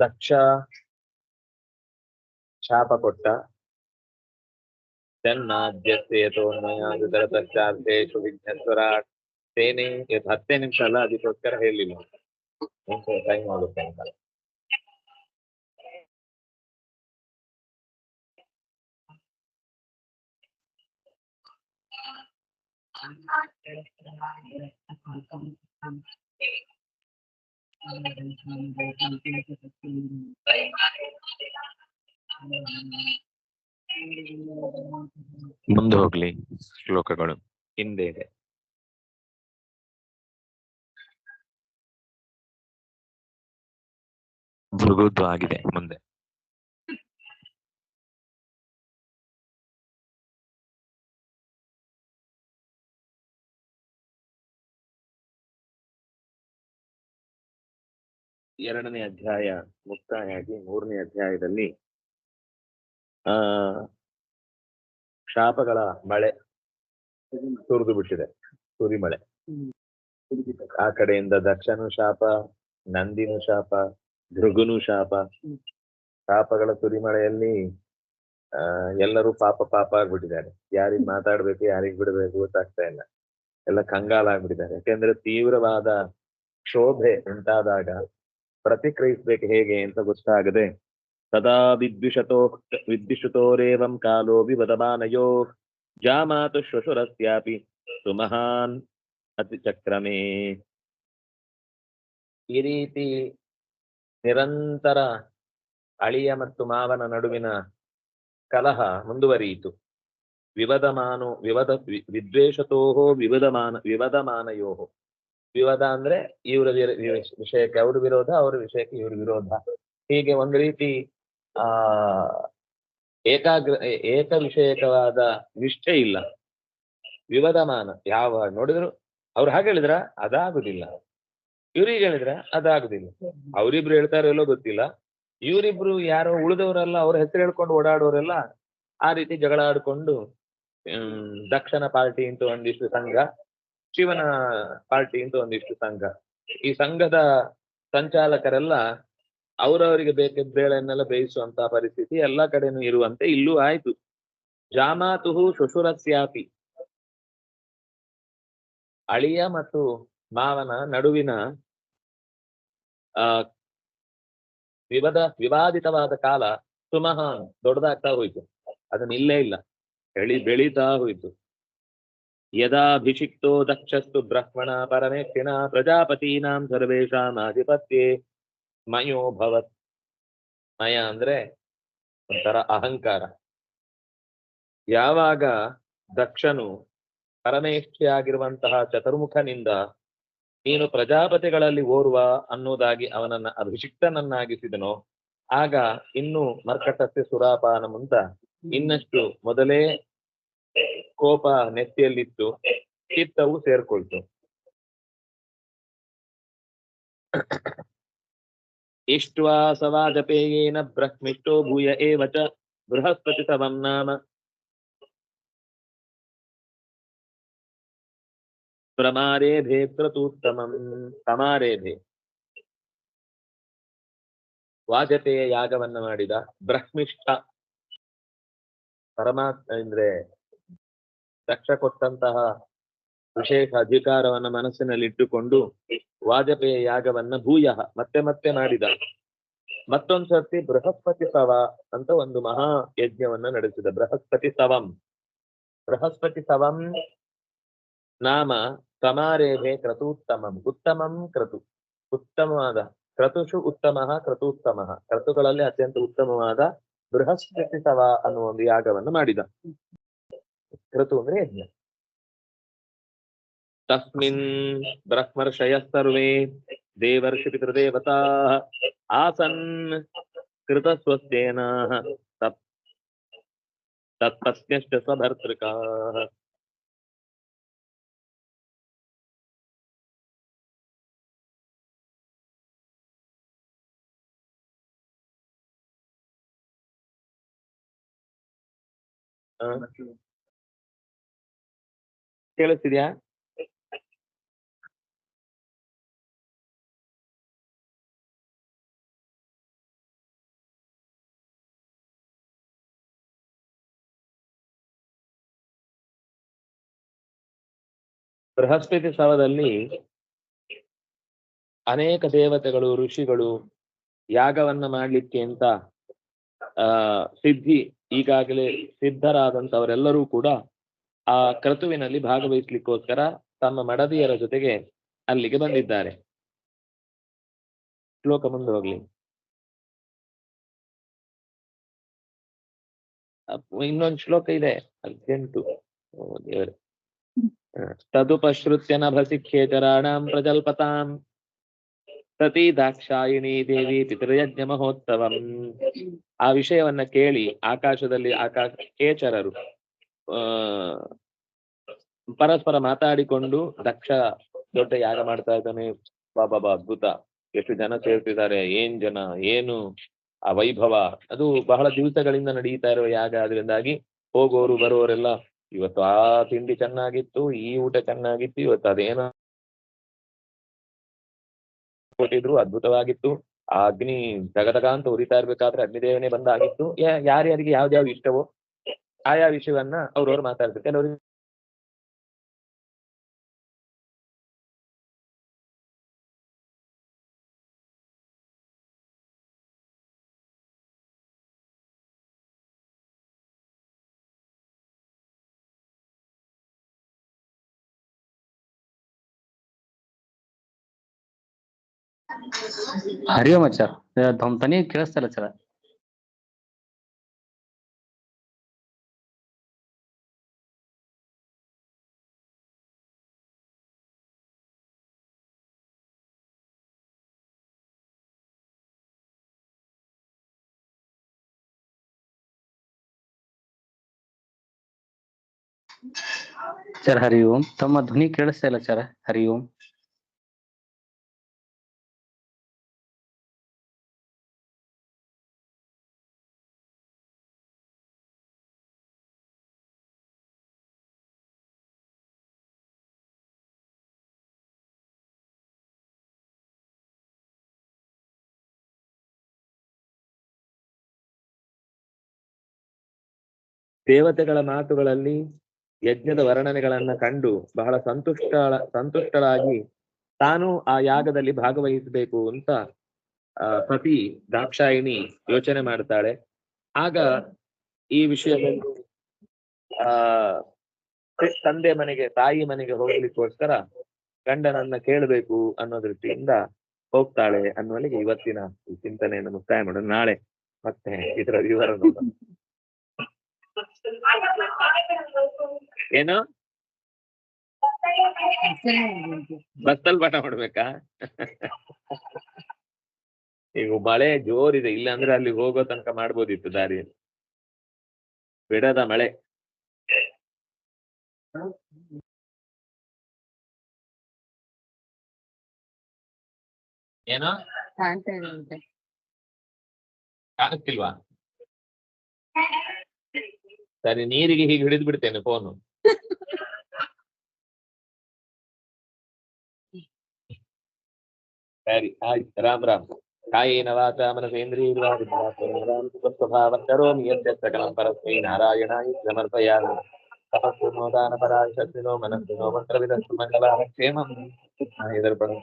ದಕ್ಷ ಶಾಪ ಕೊಟ್ಟ ಚೆನ್ನಾದ್ಯತೆಯತೋನ್ಮಯಾದಿತರತಶ್ಚಾರ್ಥೇಷು ವಿಘ್ನೇಶ್ವರಾಟ್ ತೇನೆ ಇದು ಹತ್ತೇ ನಿಮಿಷ ಅಲ್ಲ ಅದಕ್ಕೋಸ್ಕರ ಹೇಳಿಲ್ಲ ಟೈಮ್ ಆಗುತ್ತೆ ಅಂತ ಮುಂದೆ ಹೋಗ್ಲಿ ಶ್ಲೋಕಗಳು. ಹಿಂದೆ ಇದೆ. ಭೃಗುದ್ದು ಆಗಿದೆ ಮುಂದೆ. ಎರಡನೇ ಅಧ್ಯಾಯ ಮುಕ್ತಾಯಾಗಿ ಮೂರನೇ ಅಧ್ಯಾಯದಲ್ಲಿ, ಆ, ಶಾಪಗಳ ಮಳೆ ಸುರಿದು ಬಿಟ್ಟಿದೆ ಸುರಿಮಳೆ ಆ ಕಡೆಯಿಂದ ದಕ್ಷನು ಶಾಪ, ನಂದಿನು ಶಾಪ, ಭೃಗುನು ಶಾಪ, ಶಾಪಗಳ ಸುರಿಮಳೆಯಲ್ಲಿ ಆ, ಎಲ್ಲರೂ ಪಾಪ ಪಾಪ ಆಗ್ಬಿಟ್ಟಿದ್ದಾರೆ. ಯಾರಿಗ್ ಮಾತಾಡ್ಬೇಕು, ಯಾರಿಗ್ ಬಿಡ್ಬೇಕು ಗೊತ್ತಾಗ್ತಾ ಇಲ್ಲ. ಎಲ್ಲ ಕಂಗಾಲಾಗ್ಬಿಟ್ಟಿದ್ದಾರೆ. ಯಾಕೆಂದ್ರೆ ತೀವ್ರವಾದ ಕ್ಷೋಭೆ ಉಂಟಾದಾಗ ಪ್ರತಿಕ್ರಿಯಿಸ್ಬೇಕು ಹೇಗೆ ಅಂತ ಗೊತ್ತಾಗದೆ, ಸದಾ ವಿದ್ವಿಷತೋ ವಿದ್ವಿಷುತೋರೇವಂ ಕಾಲೋ ವಿವದಮಾನಯೋ ಜಾಮಾತು ಶ್ವಶುರಸ್ಯಾಪಿ ಸುಮಹಾನ್ ಅತಿಚಕ್ರಮೇ. ಈ ರೀತಿ ನಿರಂತರ ಅಳಿಯ ಮತ್ತು ಮಾವನ ನಡುವಿನ ಕಲಹ ಮುಂದುವರಿಯಿತು. ವಿವದಮಾನೋ, ವಿವದ ವಿದ್ವೇಷತೋ ವಿವದಮಾನ ವಿವದಮಾನಯೋ ವಿವಾದ ಅಂದ್ರೆ ಇವರ ವಿರ- ವಿರ- ವಿಷಯಕ್ಕೆ ಅವ್ರ ವಿರೋಧ, ಅವ್ರ ವಿಷಯಕ್ಕೆ ಇವ್ರ ವಿರೋಧ. ಹೀಗೆ ಒಂದು ರೀತಿ, ಆ, ಏಕಾಗ್ರ ಏಕ ವಿಷಯಕವಾದ ನಿಷ್ಠೆ ಇಲ್ಲ. ವಿವಾದಮಾನ ಯಾವ ನೋಡಿದ್ರು ಅವ್ರು ಹಾಗೆ ಹೇಳಿದ್ರ, ಅದಾಗುದಿಲ್ಲ. ಇವ್ರಿಗೆ ಹೇಳಿದ್ರ, ಅದಾಗುದಿಲ್ಲ. ಅವರಿಬ್ರು ಹೇಳ್ತಾರೋ ಎಲ್ಲೋ ಗೊತ್ತಿಲ್ಲ. ಇವರಿಬ್ರು ಯಾರೋ ಉಳಿದವರೆಲ್ಲ ಅವ್ರ ಹೆಸರು ಹೇಳ್ಕೊಂಡು ಓಡಾಡೋರೆಲ್ಲ ಆ ರೀತಿ ಜಗಳ ಆಡ್ಕೊಂಡು ದಕ್ಷಿಣ ಪಾರ್ಟಿ ಅಂತ ಒಂದಿಷ್ಟು ಸಂಘ ಶಿವನ ಪಾರ್ಟಿ ಅಂತ ಒಂದಿಷ್ಟು ಸಂಘ. ಈ ಸಂಘದ ಸಂಚಾಲಕರೆಲ್ಲ ಅವರವರಿಗೆ ಬೇಕಿದ್ದ ಬೇಳೆಯನ್ನೆಲ್ಲ ಬೇಯಿಸುವಂತ ಪರಿಸ್ಥಿತಿ ಎಲ್ಲಾ ಕಡೆನೂ ಇರುವಂತೆ ಇಲ್ಲೂ ಆಯ್ತು. ಜಾಮಾತುಹು ಶುಶುರಸ್ಯಾಪಿ. ಅಳಿಯ ಮತ್ತು ಮಾವನ ನಡುವಿನ, ಆ, ವಿವಾದ, ವಿವಾದಿತವಾದ ಕಾಲ ಸುಮಹಾನ್ ದೊಡ್ಡದಾಗ್ತಾ ಹೋಯ್ತು. ಅದನ್ನ ಇಲ್ಲೇ ಇಲ್ಲ. ಬೆಳಿ, ಬೆಳೀತಾ ಹೋಯ್ತು. ಯದಾಭಿಷಿಕ್ತೋ ದಕ್ಷಸ್ತು ಬ್ರಹ್ಮಣ ಪರಮೇಕ್ಷಿಣ ಪ್ರಜಾಪತೀನಾಂ ಸರ್ವೇಷಾಂ ಆಧಿಪತ್ಯೆ ಮಯೋ ಭವತ್ ಮಯ ಅಂದ್ರೆ ಒಂಥರ ಅಹಂಕಾರ। ಯಾವಾಗ ದಕ್ಷನು ಪರಮೇಷ್ಠಿಯಾಗಿರುವಂತಹ ಚತುರ್ಮುಖನಿಂದ ನೀನು ಪ್ರಜಾಪತಿಗಳಲ್ಲಿ ಓರ್ವ ಅನ್ನೋದಾಗಿ ಅವನನ್ನ ಅಭಿಷಿಕ್ತನನ್ನಾಗಿಸಿದನೋ, ಆಗ ಇನ್ನು ಮರ್ಕಟಸ್ಯ ಸುರಾಪಾನ ಮುಂತ ಇನ್ನಷ್ಟು ಮೊದಲೇ ಕೋಪ ನೆತ್ತಿಯಲ್ಲಿತ್ತು ಚಿತ್ತವು ಸೇರ್ಕೊಳ್ತು. ಇಷ್ಟ್ವಾ ಸವಾಜಪೇಯೇನ ಬ್ರಹ್ಮಿಷ್ಟೋ ಭೂಯ ಏವ ಚ ಬೃಹಸ್ಪತಿ ತವಂ ನಾಮ. ಪ್ರಮಾರೇಭೆ ಕ್ರತೂತ್ತಮಂ ಸಮಾರೇಭೆ ವಾಜಪೇಯ ಯಾಗವನ್ನ ಮಾಡಿದ ಬ್ರಹ್ಮಿಷ್ಠ ಪರಮಾತ್ಮ, ಅಂದ್ರೆ ದಕ್ಷ ಕೊಟ್ಟಂತಹ ವಿಶೇಷ ಅಧಿಕಾರವನ್ನ ಮನಸ್ಸಿನಲ್ಲಿಟ್ಟುಕೊಂಡು ವಾಜಪೇಯ ಯಾಗವನ್ನ ಭೂಯ ಮತ್ತೆ ಮತ್ತೆ ಮಾಡಿದ. ಮತ್ತೊಂದ್ಸರ್ತಿ ಬೃಹಸ್ಪತಿ ಸವ ಅಂತ ಒಂದು ಮಹಾ ಯಜ್ಞವನ್ನ ನಡೆಸಿದ. ಬೃಹಸ್ಪತಿ ಸವಂ. ಬೃಹಸ್ಪತಿ ಸವಂ ನಾಮ ಸಮಾರೇಭೆ ಕ್ರತೂತ್ತಮಂ. ಉತ್ತಮಂ ಕ್ರತು. ಉತ್ತಮವಾದ ಕ್ರತುಷು ಉತ್ತಮ ಕ್ರತೂತ್ತಮ. ಕ್ರತುಗಳಲ್ಲಿ ಅತ್ಯಂತ ಉತ್ತಮವಾದ ಬೃಹಸ್ಪತಿ ಸವ ಅನ್ನುವ ಒಂದು ಯಾಗವನ್ನು ಮಾಡಿದ. ಕ್ರತು ಅಂದ್ರೆ ಯಜ್ಞ ತಸ್ಮಿನ್ ಬ್ರಹ್ಮರ್ಷಯ ಸರ್ವೇ ದೇವರ್ಷಿ ಪಿತೃದೇವತಾ ಆಸನ್ ಕೃತ ಸ್ವಸ್ಯೇನ ತತ್ ತತ್ಪತ್ನ್ಯಶ್ಚ ಸ್ವಭರ್ತೃಕಾ ಆ, ಕೇಳಿಸ್ತಿದ್ಯಾ? ಬೃಹಸ್ಪತಿ ಸ್ಥಳದಲ್ಲಿ ಅನೇಕ ದೇವತೆಗಳು ಋಷಿಗಳು ಯಾಗವನ್ನ ಮಾಡ್ಲಿಕ್ಕೆ ಅಂತ ಆ ಸಿದ್ಧಿ ಈಗಾಗಲೇ ಸಿದ್ಧರಾದಂತವರೆಲ್ಲರೂ ಕೂಡ ಆ ಕ್ರತುವಿನಲ್ಲಿ ಭಾಗವಹಿಸ್ಲಿಕ್ಕೋಸ್ಕರ ತಮ್ಮ ಮಡದಿಯರ ಜೊತೆಗೆ ಅಲ್ಲಿಗೆ ಬಂದಿದ್ದಾರೆ. ಶ್ಲೋಕ ಮುಂದೆ ಹೋಗ್ಲಿ. ಇನ್ನೊಂದು ಶ್ಲೋಕ ಇದೆ. ಅರ್ಜೆಂಟು ಓ, ದೇವರೇ. ಹ. ತದುಪಶ್ರುತ್ಯ ನಭಸಿ ಖೇಚರಾಣಾಂ ಪ್ರಜಲ್ಪತಾಂ. ಸತಿ ದಾಕ್ಷಾಯಿಣಿ ದೇವಿ ಪಿತೃಯಜ್ಞ ಮಹೋತ್ಸವಂ. ಆ ವಿಷಯವನ್ನ ಕೇಳಿ ಆಕಾಶದಲ್ಲಿ ಆಕಾಶ, ಕೇಚರರು ಪರಸ್ಪರ ಮಾತಾಡಿಕೊಂಡು ದಕ್ಷ ದೊಡ್ಡ ಯಾಗ ಮಾಡ್ತಾ ಇದ್ದಾನೆ. ಬಾಬಾ ಬಾ ಅದ್ಭುತ. ಎಷ್ಟು ಜನ ಸೇರ್ತಿದ್ದಾರೆ, ಏನ್ ಜನ, ಏನು, ಆ ವೈಭವ. ಅದು ಬಹಳ ದಿವಸಗಳಿಂದ ನಡೀತಾ ಇರುವ ಯಾಗ. ಅದರಿಂದಾಗಿ ಹೋಗೋರು, ಬರೋರೆಲ್ಲ ಇವತ್ತು ಆ ತಿಂಡಿ ಚೆನ್ನಾಗಿತ್ತು, ಈ ಊಟ ಚೆನ್ನಾಗಿತ್ತು, ಇವತ್ತು ಅದೇನೋ ಕೊಟ್ಟಿದ್ರು, ಅದ್ಭುತವಾಗಿತ್ತು. ಆ ಅಗ್ನಿ ತಗದಗ ಅಂತ ಉರಿತಾ ಇರ್ಬೇಕಾದ್ರೆ ಅಗ್ನಿದೇವನೇ ಬಂದಾಗಿತ್ತು. ಯಾರ್ಯಾರಿಗೆ ಯಾವ್ದ್ಯಾವ್ದು ಇಷ್ಟವೋ ಆಯಾ ವಿಷಯವನ್ನ ಅವ್ರವ್ರು ಮಾತಾಡ್ತಾರೆ ಕೆಲವರು ಹರಿ ಓಂ ಸರ್ ತನಿ ಕೇಳಿಸ್ತಲ್ಲ ಸರ್. ಸರ್ ಹರಿ ಓಂ ತಮ್ಮ ಧ್ವನಿ ಕೇಳಿಸ್ತಾ ಇಲ್ಲ ಸರ್ ಹರಿ ಓಂ ದೇವತೆಗಳ ಮಾತುಗಳಲ್ಲಿ ಯಜ್ಞದ ವರ್ಣನೆಗಳನ್ನ ಕಂಡು ಬಹಳ ಸಂತುಷ್ಟ ಸಂತುಷ್ಟಳಾಗಿ ತಾನು ಆ ಯಾಗದಲ್ಲಿ ಭಾಗವಹಿಸಬೇಕು ಅಂತ ಸತಿ ದಾಕ್ಷಾಯಿಣಿ ಯೋಚನೆ ಮಾಡ್ತಾಳೆ. ಆಗ ಈ ವಿಷಯದಲ್ಲಿ, ಆ, ತಂದೆ ಮನೆಗೆ, ತಾಯಿ ಮನೆಗೆ ಹೋಗ್ಲಿಕ್ಕೋಸ್ಕರ ಗಂಡನನ್ನ ಕೇಳಬೇಕು ಅನ್ನೋ ದೃಷ್ಟಿಯಿಂದ ಹೋಗ್ತಾಳೆ ಅನ್ನುವಲ್ಲಿಗೆ ಇವತ್ತಿನ ಚಿಂತನೆಯನ್ನು ಮುಕ್ತಾಯ ಮಾಡೋಣ. ನಾಳೆ ಮತ್ತೆ ಇದರ ವಿವರ ನೋಡೋಣ. ಏನು? ಬಸ್ಸಲ್ಲಿ ಪಾಠ ಮಾಡ್ಬೇಕಾ ಈಗ ಮಳೆ ಜೋರಿದೆ, ಇಲ್ಲ ಅಂದ್ರೆ ಅಲ್ಲಿ ಹೋಗೋ ತನಕ ಮಾಡ್ಬೋದಿತ್ತು ದಾರಿಯಲ್ಲಿ. ಬಿಡದ ಮಳೆ. ಏನೋ? ಕಾಣಿಸ್ತಿಲ್ವಾ ಸರಿ, ನೀರಿಗೆ ಹೀಗೆ ಹಿಡಿದು ಬಿಡ್ತೇನೆ, ಫೋನು. హరి హాయ్ రామ్ రామ్. కాయేన వాచ మనసేంద్రియస్వభావం కరోమి యత్సకలం పరస్మై నారాయణాయ సమర్పయామి. తపస్సునో దానపరాయ శక్తినో మనస్సునో మంత్రవిదస్సు మంగళాక్షేమం ఎదురుపడం